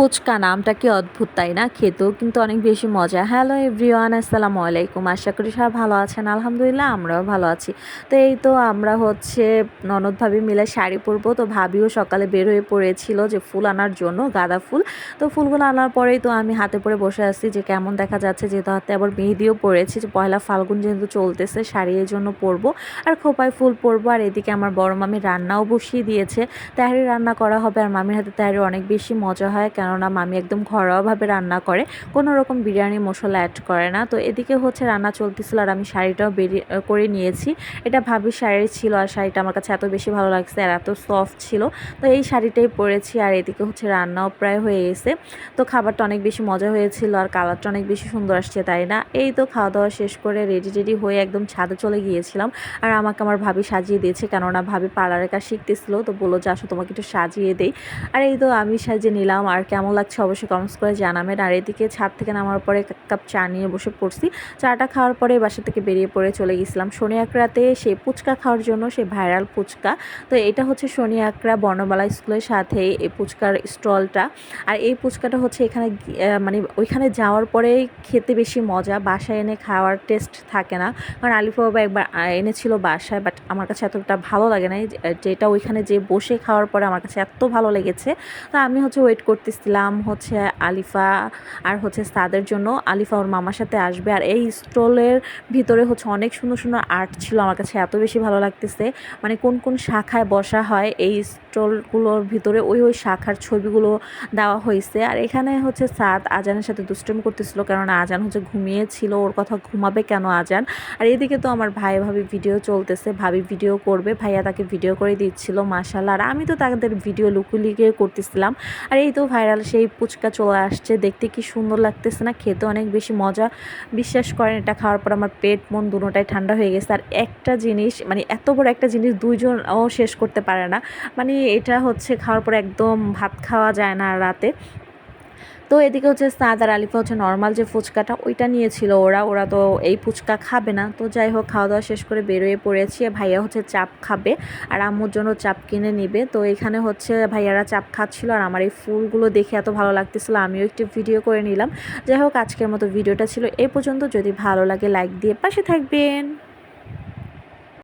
ফুচকা নামটা কি অদ্ভুত, তাই না? খেতেও কিন্তু অনেক বেশি মজা। হ্যালো এভরিওয়ান আসসালামু আলাইকুম। আশা করি সবাই ভালো আছেন। আলহামদুলিল্লাহ, আমরাও ভালো আছি। তো এই তো আমরা হচ্ছে ননদ ভাবি মিলে শাড়ি পরবো। তো ভাবিও সকালে বের হয়ে পড়েছিল যে ফুল আনার জন্য, গাঁদা ফুল। তো ফুলগুলো আনার পরেই তো আমি হাতে পরে বসে আছি যে কেমন দেখা যাচ্ছে। যেহেতু হাতে আবার মেহেদিও পড়েছি যে পয়লা ফাল্গুন যেহেতু চলতেছে, শাড়ি এর জন্য পরবো। আর খোপায় ফুল পরবো। আর এদিকে আমার বড় মামি রান্নাও বসিয়ে দিয়েছে। তেহারি রান্না করা হবে। আর মামির হাতে তেহারি অনেক বেশি মজা হয়। কেননা মামি একদম ঘরোয়াভাবে রান্না করে, কোনো রকম বিরিয়ানি মশলা অ্যাড করে না। তো এদিকে হচ্ছে রান্না চলতেছিল আর আমি শাড়িটাও বেরিয়ে করে নিয়েছি। এটা ভাবি শাড়ি ছিল আর শাড়িটা আমার কাছে এত বেশি ভালো লাগছে আর এত সফট ছিল। তো এই শাড়িটাই পরেছি আর এদিকে হচ্ছে রান্নাও প্রায় হয়ে গেছে। তো খাবারটা অনেক বেশি মজা হয়েছিল আর কালারটা অনেক বেশি সুন্দর আসছে, তাই না? এই তো খাওয়া দাওয়া শেষ করে রেডি রেডি হয়ে একদম ছাদে চলে গিয়েছিলাম। আর আমাকে আমার ভাবি সাজিয়ে দিয়েছে, কেননা ভাবি পার্লারের কাজ শিখতেছিল। তো বলল যে আসো তোমাকে একটু সাজিয়ে দেই। আর এই তো আমি সাজিয়ে নিলাম আর কেমন লাগছে অবশ্যই কমেন্টস করে জানাবেন। আর এদিকে ছাদ থেকে নামার পরে এক কাপ চা নিয়ে বসে পড়ছি। চাটা খাওয়ার পরে বাসা থেকে বেরিয়ে পড়ে চলে গেছিলাম শনি একরাতে সেই ফুচকা খাওয়ার জন্য, সেই ভাইরাল ফুচকা। তো এটা হচ্ছে শনি একরা বর্ণমালা স্কুলের সাথে এই ফুচকার স্টলটা। আর এই ফুচকাটা হচ্ছে এখানে মানে ওইখানে যাওয়ার পরে খেতে বেশি মজা, বাসায় এনে খাওয়ার টেস্ট থাকে না। কারণ আলিফা বাবা একবার এনেছিল বাসায় বাট আমার কাছে এতটা ভালো লাগে না যেটা ওইখানে যে বসে খাওয়ার পরে আমার কাছে এত ভালো লেগেছে। তো আমি হচ্ছে ওয়েট করতেছিলাম হচ্ছে আলিফা আর হচ্ছে সাদের জন্য। আলিফা ওর মামার সাথে আসবে। আর এই স্টলের ভিতরে হচ্ছে অনেক সুন্দর সুন্দর আর্ট ছিল আমার কাছে, এত বেশি ভালো লাগতেছে। মানে কোন কোন শাখায় বসা হয় এই স্টলগুলোর ভিতরে ওই ওই শাখার ছবিগুলো দেওয়া হয়েছে। আর এখানে হচ্ছে সাদ আজানের সাথে দুষ্টমি করতেছিল কারণ আজান হচ্ছে ঘুমিয়েছিল, ওর কথা ঘুমাবে কেন আজান? আর এদিকে তো আমার ভাই ভাবি ভিডিও চলতেছে, ভাবি ভিডিও করবে, ভাইয়া তাকে ভিডিও করে দিচ্ছিল মাসাল্লাহ আর আমি তো তাদের ভিডিও লুকুলিকে করতেছিলাম। আর এই তো ভাইরাল সেই পুচকা চলে আসছে। দেখতে কি সুন্দর লাগতেছে না? খেতে অনেক বেশি মজা। বিশ্বাস করেন, এটা খাওয়ার পর আমার পেট, মন দুটোটাই ঠান্ডা হয়ে গেছে। আর একটা জিনিস মানে এত বড় একটা জিনিস দুইজনও শেষ করতে পারে না। মানে এটা হচ্ছে খাওয়ার পর একদম ভাত খাওয়া যায় না রাতে। তো এদিকে হচ্ছে সাদ আর আলিফা হচ্ছে নর্মাল যে ফুচকাটা ওইটা নিয়েছিল ওরা ওরা তো এই ফুচকা খাবে না। তো যাই হোক, খাওয়া দাওয়া শেষ করে বেরোয়ে পড়েছি। ভাইয়া হচ্ছে চাপ খাবে আর আম্মুর জন্য চাপ কিনে নিবে। তো এখানে হচ্ছে ভাইয়ারা চাপ খাচ্ছিল আর আমার এই ফুলগুলো দেখে এত ভালো লাগতেছিল, আমিও একটি ভিডিও করে নিলাম। যাই হোক, আজকের মতো ভিডিওটা ছিল এ পর্যন্ত। যদি ভালো লাগে লাইক দিয়ে পাশে থাকবেন।